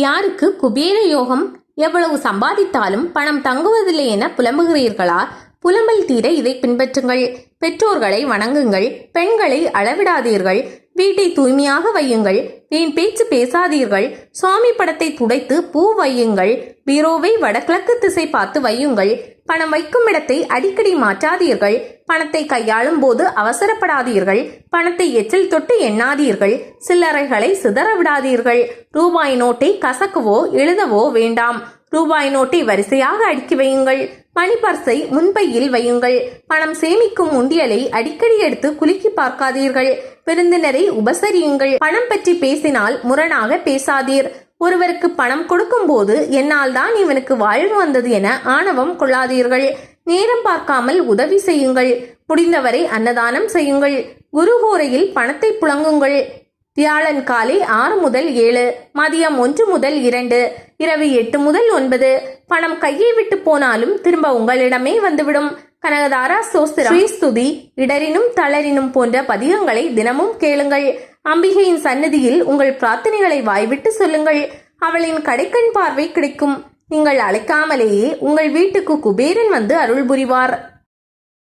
யாருக்கு குபேர யோகம் எவ்வளவு சம்பாதித்தாலும் பணம் தங்குவதில்லை என புலம்புகிறீர்களா? புலம்பல் தீர இதை பின்பற்றுங்கள். பெற்றோர்களை வணங்குங்கள். பெண்களை அளவிடாதீர்கள். வீட்டை தூய்மையாக வையுங்கள். வீண் பேச்சு பேசாதீர்கள். சுவாமி படத்தை துடைத்து பூ வையுங்கள். பீரோவை வடகிழக்கு திசை பார்த்து வையுங்கள். பணம் வைக்கும் இடத்தை அடிக்கடி மாற்றாதீர்கள். பணத்தை கையாளும் போது அவசரப்படாதீர்கள். பணத்தை எச்சில் தொட்டு எண்ணாதீர்கள். சில்லறைகளை சிதற விடாதீர்கள். ரூபாய் நோட்டை கசக்கவோ எழுதவோ வேண்டாம். ரூபாய் நோட்டை வரிசையாக அடுக்கி வையுங்கள். மணி பர்ஸை முன்பையில் வையுங்கள். பணம் சேமிக்கும் உண்டியலை அடிக்கடி எடுத்து குலுக்கி பார்க்காதீர்கள். விருந்தினரை உபசரியுங்கள். பணம் பற்றி பேசினால் முரணாக பேசாதீர். ஒருவருக்கு பணம் கொடுக்கும்போது என்னால் தான் இவனுக்கு வாழ்வு வந்தது என ஆணவம் கொள்ளாதீர்கள். நேரம் பார்க்காமல் உதவி செய்யுங்கள். முடிந்தவரை அன்னதானம் செய்யுங்கள். குருஹோரையில் பணத்தை புழங்குங்கள். வியாழன் காலை ஆறு முதல் ஏழு மதியம் ஒன்று முதல் இரண்டு இரவு எட்டு முதல் ஒன்பது. பணம் கையை விட்டு போனாலும் திரும்ப உங்களிடமே வந்துவிடும். கனகதாரா சோஸ்திரம். ஸ்ரீஸ்துதி இடரினும் தளரினும் போன்ற பதிகங்களை தினமும் கேளுங்கள். அம்பிகையின் சன்னதியில் உங்கள் பிரார்த்தனைகளை வாய்விட்டு சொல்லுங்கள். அவளின் கடைக்கண் பார்வை கிடைக்கும். நீங்கள் அழைக்காமலேயே உங்கள் வீட்டுக்கு குபேரன் வந்து அருள் புரிவார்.